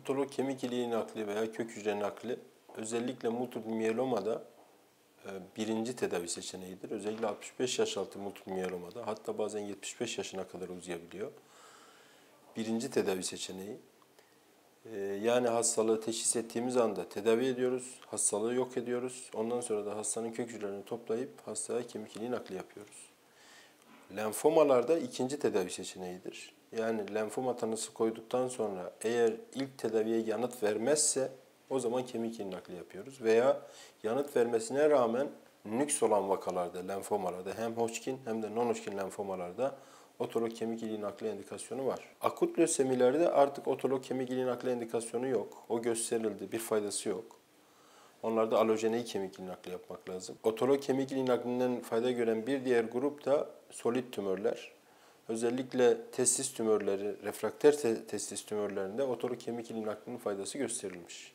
Otolog kemik iliği nakli veya kök hücre nakli özellikle multiple miyelomada e, birinci tedavi seçeneğidir. Özellikle 65 yaş altı multiple miyelomada hatta bazen 75 yaşına kadar uzayabiliyor. Birinci tedavi seçeneği. E, Yani hastalığı teşhis ettiğimiz anda tedavi ediyoruz, hastalığı yok ediyoruz. Ondan sonra da hastanın kök hücrelerini toplayıp hastaya kemik iliği nakli yapıyoruz. Lenfomalarda ikinci tedavi seçeneğidir. Yani lenfoma tanısı koyduktan sonra eğer ilk tedaviye yanıt vermezse o zaman kemik iliği nakli yapıyoruz. Veya yanıt vermesine rağmen nüks olan vakalarda, lenfomalarda hem Hodgkin hem de non-Hodgkin lenfomalarda otolog kemik iliği nakli indikasyonu var. Akut lösemilerde artık otolog kemik iliği nakli indikasyonu yok. O gösterildi, bir faydası yok. Onlarda alojeneik kemik iliği nakli yapmak lazım. Otolog kemik iliği naklinden fayda gören bir diğer grup da solid tümörler. Özellikle testis tümörleri, refrakter te- testis tümörlerinde otolog kemik iliği naklinin faydası gösterilmiş.